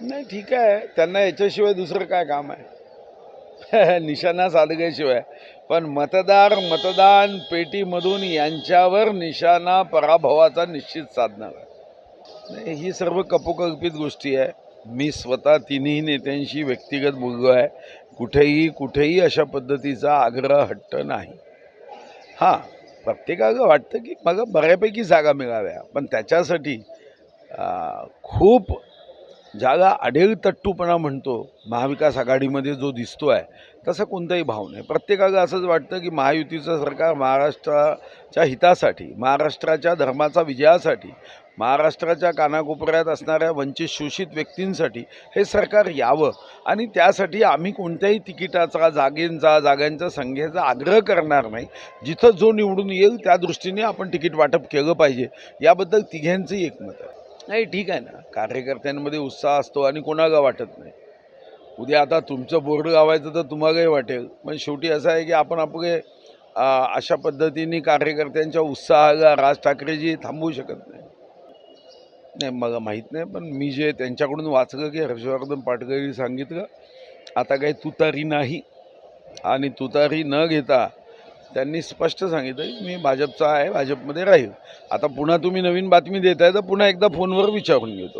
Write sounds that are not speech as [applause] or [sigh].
नाही ठीक आहे. त्यांना याच्याशिवाय दुसरं काय काम आहे? [laughs] निशाणा साधल्याशिवाय पण मतदार मतदान पेटीमधून यांच्यावर निशाणा पराभवाचा निश्चित साधणार आहे. नाही ही सर्व कपोकल्पित गोष्टी आहे. मी स्वतः तिन्ही नेत्यांशी व्यक्तिगत बोललो आहे. कुठेही कुठेही अशा पद्धतीचा आग्रह हट्ट नाही. हां प्रत्येकाला वाटतं की मग बऱ्यापैकी जागा मिळाव्या पण त्याच्यासाठी खूप ज्याला आढेल तट्टूपणा म्हणतो महाविकास आघाडीमध्ये जो दिसतो आहे तसा कोणताही भाव नाही. प्रत्येकाला असंच वाटतं की महायुतीचं सरकार महाराष्ट्राच्या हितासाठी महाराष्ट्राच्या धर्माचा विजयासाठी महाराष्ट्राच्या कानाकोपऱ्यात असणाऱ्या वंचित शोषित व्यक्तींसाठी हे सरकार यावं. आणि त्यासाठी आम्ही कोणत्याही तिकिटाचा जागेंचा जागांचा संख्येचा आग्रह करणार नाही. जिथं जो निवडून येईल त्या दृष्टीने आपण तिकीट वाटप केलं पाहिजे. याबद्दल तिघ्यांचंही एकमत आहे. नाही ठीक आहे ना. कार्यकर्त्यांमध्ये उत्साह असतो आणि कोणाला वाटत नाही. उद्या आता तुमचं बोर्ड गावायचं तर तुम्हालाही वाटेल. पण शेवटी असं आहे की आपण आपले अशा पद्धतीने कार्यकर्त्यांच्या उत्साहाला राज ठाकरेजी थांबवू शकत नाही. नाही मला माहीत नाही पण मी जे त्यांच्याकडून वाचलं की हर्षवर्धन पाटकरी सांगितलं आता काही तुतारी नाही. आणि तुतारी न घेता त्यांनी स्पष्ट सांगितलं की मी भाजपचा आहे भाजपमध्ये राहील. आता पुन्हा तुम्ही नवीन बातमी देत आहे तर पुन्हा एकदा फोनवर विचारून घेतो.